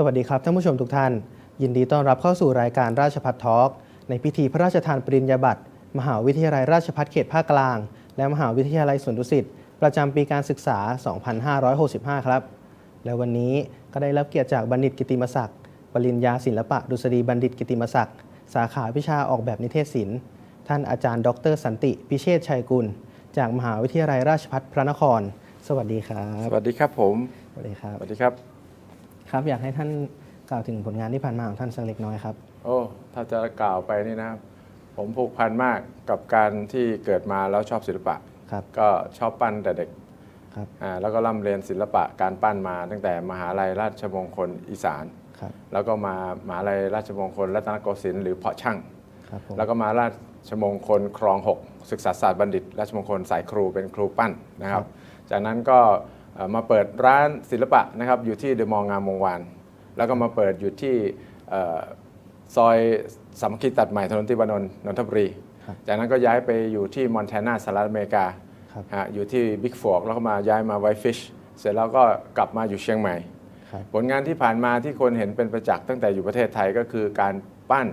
สวัสดีครับท่านผู้ชมทุกท่าน ยินดีต้อนรับเข้าสู่รายการราชพัฒทอล์กในพิธีพระราชทานปริญญาบัตรมหาวิทยาลัยราชพัฒเขตภาคกลาง และมหาวิทยาลัยสวนดุสิตประจำปีการศึกษา 2565 ครับ และวันนี้ก็ได้รับเกียรติจากบัณฑิตกิติมศักดิ์ปริญญาศิลปะดุษฎีบัณฑิตกิติมศักดิ์สาขาวิชาออกแบบนิเทศศิลป์ท่านอาจารย์ ดร สันติ พิเชษชัยกุล จากมหาวิทยาลัยราชภัฏพระนคร สวัสดีครับ สวัสดีครับผม สวัสดีครับ สวัสดีครับ ครับ อยากให้ท่านกล่าวถึงผลงานที่ผ่านมาของท่านสักเล็กน้อยครับ โอ้ ถ้าจะกล่าวไปนี่นะผมผูกพันมากกับการที่เกิดมาแล้วชอบศิลปะ ครับ ก็ชอบปั้นแต่เด็กครับ อ่าแล้วก็ร่ำเรียนศิลปะการปั้นมาตั้งแต่มหาลัยราชมงคลอีสาน ครับ แล้วก็มามหาลัยราชมงคลรัตนโกสินทร์หรือเพาะช่าง ครับผม แล้วก็มาราชมงคลครองหกศึกษาศาสตร์บัณฑิต ราชมงคลสายครูเป็นครูปั้นนะครับ จากนั้นก็เอ่อ มาเปิดร้านศิลปะนะครับอยู่ที่เดอะมองงามวงวาน แล้วก็มาเปิดอยู่ที่เอ่อซอยสามัคคีตัดใหม่ถนนติวานนท์นนทบุรีครับจากนั้นก็ย้ายไปอยู่ที่มอนแทนาสหรัฐอเมริกาครับฮะอยู่ที่บิ๊กฟอร์กแล้วก็มาย้ายมาไวฟิชเสร็จแล้วก็กลับมาอยู่เชียงใหม่ครับผลงานที่ผ่านมาที่คนเห็นเป็นประจักษ์ตั้งแต่อยู่ประเทศไทยก็คือการปั้น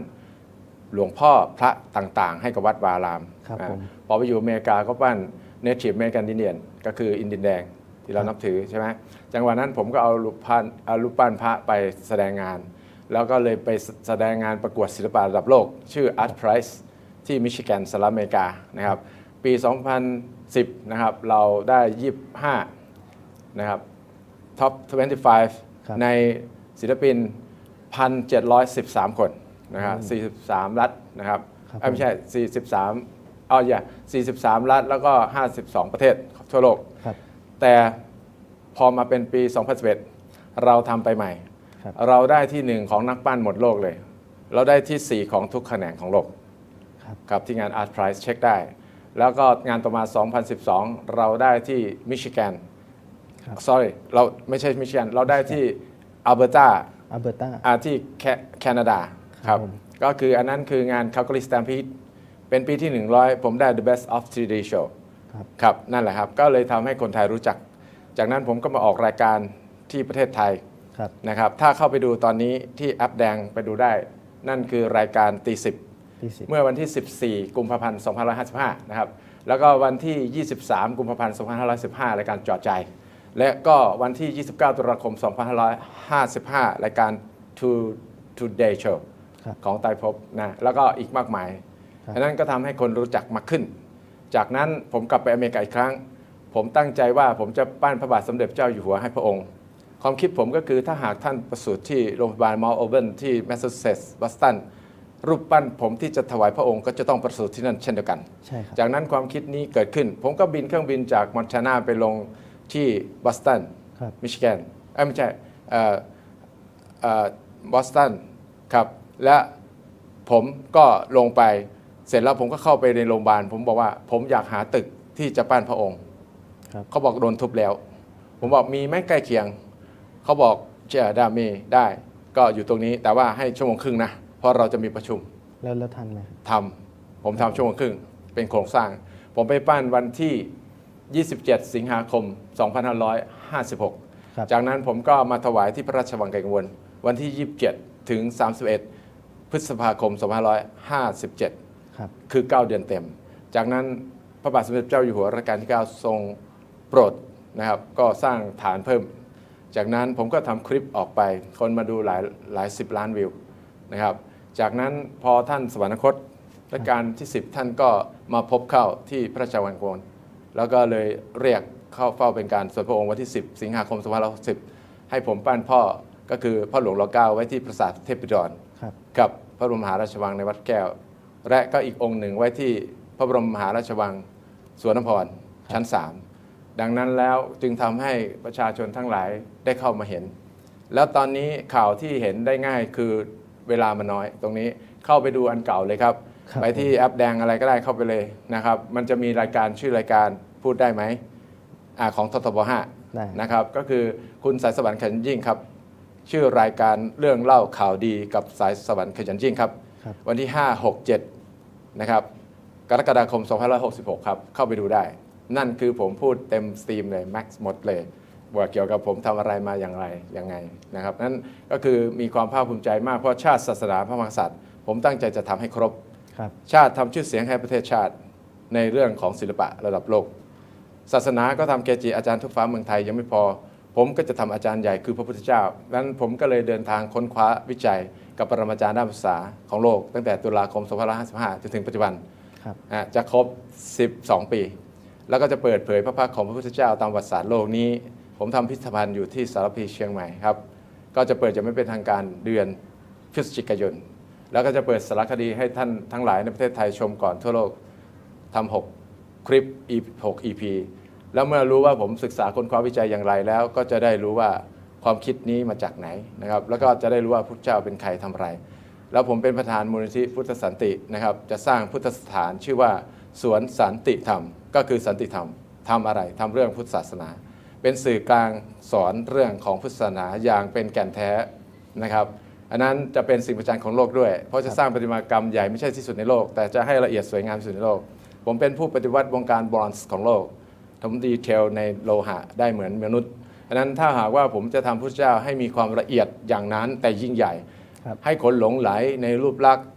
หลวงพ่อพระต่างๆ ให้กับวัดวาอารามครับอ่าผมพอไปอยู่อเมริกาก็ปั้น Native American Indian ก็คืออินเดียนแดง ที่เรานับถือใช่ไหมจังหวะนั้นผมก็เอารูปปั้นเอารูปปั้นพระไปแสดงงาน แล้วก็เลยไปแสดงงานประกวดศิลปะระดับโลก ชื่อ Art Prize ที่มิชิแกนสหรัฐอเมริกานะครับปี 2010นะครับเราได้ 25นะครับท็อป 25ครับในศิลปิน 1,713 คนนะครับ43 รัฐนะครับครับเอ้ยไม่ใช่ 43อ๋ออย่า43 รัฐแล้วก็ 52 ประเทศทั่วโลกครับ แต่พอมาเป็นปี 2011 เราทำไปใหม่ ครับ เราได้ที่หนึ่งของนักปั้นหมดโลกเลย เราได้ที่ 4 ของทุกแขนงของโลก ครับครับที่งาน Art Prize เช็คได้ แล้วก็งานต่อมา 2012 เราได้ที่มิชิแกน ครับ sorry เราไม่ใช่มิชิแกน เราได้ที่อัลเบอร์ตา อัลเบอร์ตา อาที่แคแคนาดาครับครับผม ก็คืออันนั้นคืองาน Calgary Stampede เป็นปีที่ 100 ผมได้ The Best of 3D Show ครับครับนั่นแหละครับ ก็เลยทำให้คนไทยรู้จัก จากนั้นผมก็มาออกรายการที่ประเทศไทยครับนะครับ ถ้าเข้าไปดูตอนนี้ที่แอปแดงไปดูได้ นั่นคือรายการตีสิบที่สิบเมื่อวันที่ 14 กุมภาพันธ์ 2555 นะครับ แล้วก็วันที่ 23 กุมภาพันธ์ 2515 รายการจอดใจ และก็วันที่ 29 ตุลาคม 2555 รายการ To Today Show ครับของไตรภพนะ แล้วก็อีกมากมายครับอันนั้นก็ทำให้คนรู้จักมากขึ้น จากนั้นผมกลับไปอเมริกาอีกครั้ง ผมตั้งใจว่าผมจะปั้นพระบาทสมเด็จเจ้าอยู่หัวให้พระองค์ ความคิดผมก็คือถ้าหากท่านประสูติที่โรงพยาบาลมอลโอเวนที่แมสซาชูเซตส์บอสตันรูปปั้นผมที่จะถวายพระองค์ก็จะต้องประสูติที่นั่นเช่นเดียวกัน ใช่ครับจากนั้นความคิดนี้เกิดขึ้น ผมก็บินเครื่องบินจากมอนทานาไปลงที่บอสตันครับ มิชิแกนเอ้ยไม่ใช่บอสตันครับ และผมก็ลงไป เสร็จแล้วผมก็เข้าไปในโรงพยาบาล ผมบอกว่าผมอยากหาตึกที่จะปั้นพระองค์ครับเขาบอกโดนทุบแล้ว ผมบอกมีไหมใกล้เคียง เขาบอกเชื่อได้มีได้ ก็อยู่ตรงนี้แต่ว่าให้ชั่วโมงครึ่งนะเพราะเราจะมีประชุมแล้วแล้วทันไหมครับทำผมทำชั่วโมงครึ่งเป็นโครงสร้าง ผมไปปั้นวันที่ 27 สิงหาคม 2556ครับจากนั้นผมก็มาถวายที่พระราชวังไกลกังวล วันที่ 27 ถึง 31 พฤษภาคม 2557 ครับคือ 9 เดือนเต็ม จากนั้นพระบาทสมเด็จเจ้าอยู่หัวรัชกาลที่ 9 ทรงโปรดนะครับก็สร้างฐานเพิ่ม จากนั้นผมก็ทำคลิปออกไป คนมาดูหลายหลายสิบล้านวิวนะครับจากนั้นพอท่านสวรรคตรัชกาลที่ 10 ท่านก็มาพบเข้าที่พระราชวังโกลแล้วก็เลยเรียกเข้าเฝ้าเป็นการส่วนพระองค์วันที่ 10 สิงหาคม2560 ให้ผมปั้นพ่อก็คือพ่อหลวงรอเก้าไว้ที่ปราสาทเทพบิดรครับกับพระบรมมหาราชวังในวัดแก้ว และก็อีกองค์หนึ่งไว้ที่พระบรมมหาราชวังสวนนพรชั้น 3 ดังนั้นแล้วจึงทำให้ประชาชนทั้งหลายได้เข้ามาเห็น แล้วตอนนี้ข่าวที่เห็นได้ง่ายคือเวลามันน้อย ตรงนี้เข้าไปดูอันเก่าเลยครับครับไปที่แอปแดงอะไรก็ได้เข้าไปเลยนะครับ มันจะมีรายการชื่อรายการพูดได้ไหมอาของททบห้าได้นะครับ ก็คือคุณสายสวรรค์ขยันยิ่งครับ ชื่อรายการเรื่องเล่าข่าวดีกับสายสวรรค์ขยันยิ่งครับครับวันที่ 5 6 7 นะครับกรกฎาคม 2566 ครับ เข้าไปดูได้ นั่นคือผมพูดเต็มสตรีมเลยแม็กซ์หมดเลยว่าเกี่ยวกับผมทำอะไรมาอย่างไรยังไงนะครับนั้นก็คือมีความภาคภูมิใจมากเพราะชาติศาสนาพระมหากษัตริย์ ผมตั้งใจจะทำให้ครบครับชาติทำชื่อเสียงให้ประเทศชาติในเรื่องของศิลปะระดับโลก ศาสนาก็ทำเกจิอาจารย์ทุกฟ้าเมืองไทยยังไม่พอ ผมก็จะทำอาจารย์ใหญ่คือพระพุทธเจ้าดังนั้นผมก็เลยเดินทางค้นคว้าวิจัย กับปรมาจารย์ด้านภาษาของโลก ตั้งแต่ตุลาคม 2555 จนถึงปัจจุบันครับอะจะครบ 12 ปี แล้วก็จะเปิดเผยพระพักตร์ของพระพุทธเจ้าตามประวัติศาสตร์โลกนี้ ผมทำพิพิธภัณฑ์อยู่ที่สารพีเชียงใหม่ครับ ก็จะเปิดจะไม่เป็นทางการเดือนพฤศจิกายน แล้วก็จะเปิดสารคดีให้ท่านทั้งหลายในประเทศไทยชมก่อนทั่วโลกทำ6คลิป 6 EP แล้วเมื่อรู้ว่าผมศึกษาค้นคว้าวิจัยอย่างไรแล้วก็จะได้รู้ว่า ความคิดนี้มาจากไหนนะครับ แล้วก็จะได้รู้ว่าพุทธเจ้าเป็นใครทำอะไร แล้วผมเป็นประธานมูลนิธิพุทธสันตินะครับ จะสร้างพุทธสถานชื่อว่าสวนสันติธรรม ก็คือสันติธรรมทำอะไรทำเรื่องพุทธศาสนา เป็นสื่อกลางสอนเรื่องของพุทธศาสนาอย่างเป็นแก่นแท้นะครับอันนั้นจะเป็นสิ่งประจันของโลกด้วย เพราะจะสร้างประติมากรรมใหญ่ไม่ใช่ที่สุดในโลก แต่จะให้ละเอียดสวยงามที่สุดในโลก ผมเป็นผู้ปฏิวัติวงการบรอนซ์ของโลกทำดีเทลในโลหะได้เหมือนมนุษย์ อันนั้นถ้าหากว่าผมจะทำพุทธเจ้าให้มีความละเอียดอย่างนั้นแต่ยิ่งใหญ่ครับให้คนหลงไหลในรูปลักษณ์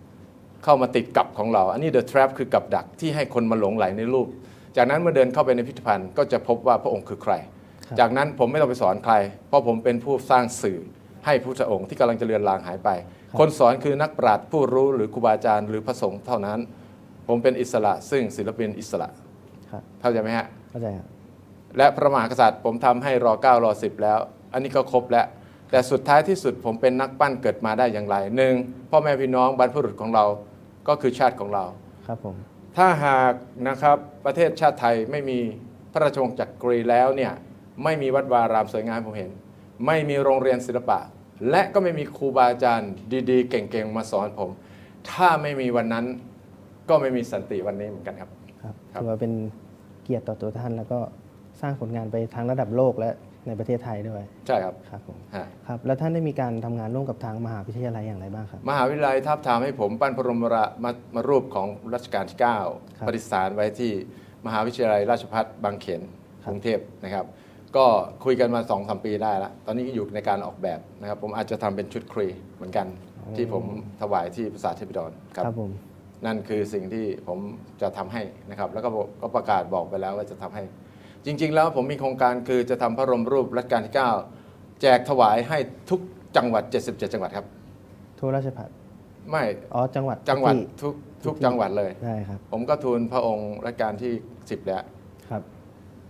เข้ามาติดกับของเรา อันนี้ the trap คือกับดักที่ให้คนมาหลงไหลในรูป จากนั้นเมื่อเดินเข้าไปในพิพิธภัณฑ์ก็จะพบว่าพระองค์คือใครครับจากนั้นผมไม่ต้องไปสอนใคร เพราะผมเป็นผู้สร้างสื่อให้พระพุทธองค์ที่กำลังจะเลือนลางหายไป คนสอนคือนักปราชญ์ผู้รู้หรือครูบาอาจารย์หรือพระสงฆ์เท่านั้น ผมเป็นอิสระซึ่งศิลปินอิสระครับเข้าใจไหมฮะเข้าใจครับ และพระมหากษัตริย์ ผมทำให้รอ9รอ10 แล้ว อันนี้ก็ครบแล้ว แต่สุดท้ายที่สุดผมเป็นนักปั้นเกิดมาได้อย่างไรหนึ่งพ่อแม่พี่น้องบรรพบุรุษของเราก็คือชาติของเราครับผมถ้าหากนะครับประเทศชาติไทยไม่มีพระราชวงศ์จักรีแล้วเนี่ยไม่มีวัดวารามสวยงามผมเห็น ไม่มีโรงเรียนศิลปะ และก็ไม่มีครูบาอาจารย์ดีๆ เก่งๆ มาสอนผม ถ้าไม่มีวันนั้นก็ไม่มีสันติวันนี้เหมือนกันครับครับครับถือว่าเป็นเกียรติต่อตัวท่านแล้วก็ สร้างผลงานไปทั้งระดับโลกและในประเทศไทยด้วย ใช่ครับครับผมฮะครับแล้วท่านได้มีการทำงานร่วมกับทางมหาวิทยาลัยอย่างไรบ้างครับ มหาวิทยาลัยทับทามให้ผมปั้นพระบรมรามามารูปของรัชกาลที่ครับ9ประดิษฐานไว้ที่มหาวิทยาลัยราชภัฏบางเขนคกรับรุงเทพนะครับ ก็คุยกันมา2อสปีได้แล้วตอนนี้อยู่ในการออกแบบนะครับ ผมอาจจะทำเป็นชุดครีเหมือนกัน ที่ผมถวายที่ภาษาเทพดรครับ ครับผมนั่นคือสิ่งที่ผมจะทำให้นะครับ แล้วก็บอกก็ประกาศบอกไปแล้วว่าจะทำให้ จริง ๆ แล้วผมมีโครงการคือจะทำพระบรมรูปรัชกาลที่ 9 แจกถวายให้ทุกจังหวัด 77 จังหวัดครับ ทั่วราชพัฒไม่อ๋อจังหวัดจังหวัดที่ทุกทุกจังหวัดเลย ได้ครับผมก็ทูลพระองค์รัชกาลที่ 10 แล้ว ครับ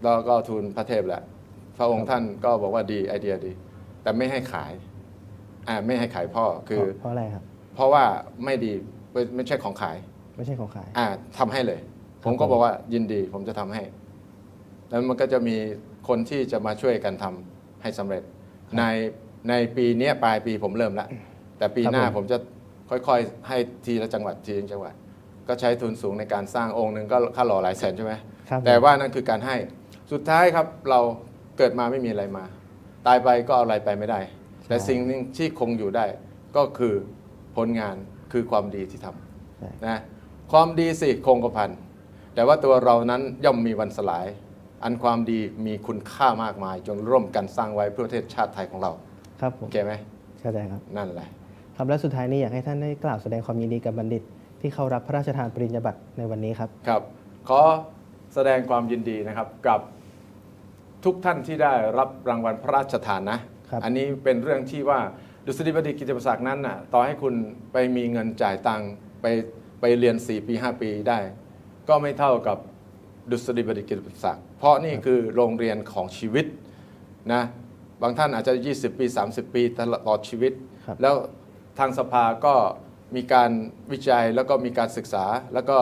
แล้วก็ทูลพระเทพแล้วพระองค์ท่านก็บอกว่าดีไอเดียดี แต่ไม่ให้ขายอ่าไม่ให้ขายพ่อคือ เพราะอะไรครับ เพราะว่าไม่ดีไม่ไม่ใช่ของขาย ไม่ใช่ของขายอ่าทำให้เลย ผมก็บอกว่ายินดีผมจะทำให้ แล้วมันก็จะมีคนที่จะมาช่วยกันทำให้สำเร็จ ในในปีเนี้ยปลายปีผมเริ่มแล้วแต่ปีหน้าครับผมผมจะค่อยๆ ให้ทีละจังหวัดทีละจังหวัด ก็ใช้ทุนสูงในการสร้างองค์หนึ่งก็ค่าหล่อหลายแสนใช่ไหมครับผมแต่ว่านั่นคือการให้สุดท้ายครับเราเกิดมาไม่มีอะไรมา ตายไปก็เอาอะไรไปไม่ได้ แต่สิ่งหนึ่งที่คงอยู่ได้ ก็คือผลงานคือความดีที่ทำใช่นะความดีสิคงกระพันแต่ว่าตัวเรานั้นย่อมมีวันสลาย อันความดีมีคุณค่ามากมาย จงร่วมกันสร้างไว้เพื่อประเทศชาติไทยของเราครับผโอมเคไหมเข้าใจครับ นั่นแหละ ครับและสุดท้ายนี้อยากให้ท่านได้กล่าวแสดงความยินดีกับบัณฑิต ที่เข้ารับพระราชทานปริญญาบัตรในวันนี้ครับ ครับขอแสดงความยินดีนะครับกับทุกท่านที่ได้รับรางวัลพระราชทานนะครับ อันนี้เป็นเรื่องที่ว่าดุษฎีบัณฑิตกิจประศักดิ์นั้นน่ะต่อให้คุณไปมีเงินจ่ายตังค์ไปไปเรียน 4 ปี 5 ปีได้ ก็ไม่เท่ากับ ดุษฎีบัณฑิตกิจประศักดิ์เพราะนี่คือโรงเรียนของชีวิตนะบางท่านอาจจะ 20 ปี 30 ปีตลอดชีวิตครับแล้วทางสภาก็มีการวิจัยแล้วก็มีการศึกษา แล้วก็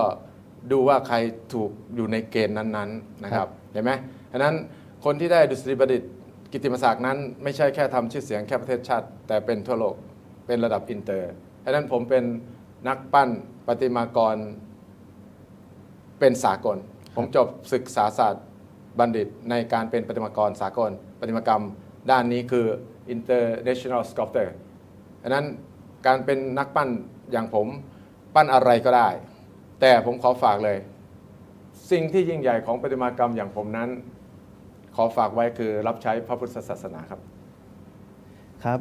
ดูว่าใครถูกอยู่ในเกณฑ์นั้นๆนะครับเห็นไหมฉะนั้นคนที่ได้ดุษฎีบัณฑิตกิตติมศักดิ์นั้น ไม่ใช่แค่ทำชื่อเสียงแค่ประเทศชาติ แต่เป็นทั่วโลกเป็นระดับอินเตอร์ฉะนั้นผมเป็นนักปั้นประติมากรเป็นสากล ผมจบศึกษาศาสตร์บัณฑิตในการเป็นประติมากรสากลประติมากรรม ด้านนี้คือ international sculptor อันนั้นการเป็นนักปั้นอย่างผมปั้นอะไรก็ได้ แต่ผมขอฝากเลย สิ่งที่ยิ่งใหญ่ของประติมากรรมอย่างผมนั้น ขอฝากไว้คือรับใช้พระพุทธศาสนาครับครับ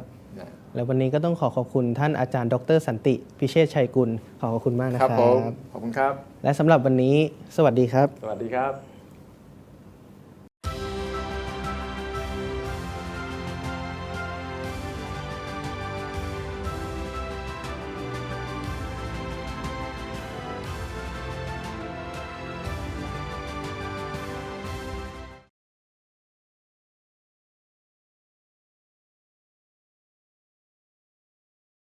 แล้ววันนี้ก็ต้องขอขอบคุณท่านอาจารย์ ดร สันติ พิเชษชัยกุล ขอขอบคุณมากนะคครัรับบผมขอบคุณครับ และสำหรับวันนี้ สวัสดีครับ สวัสดีครับ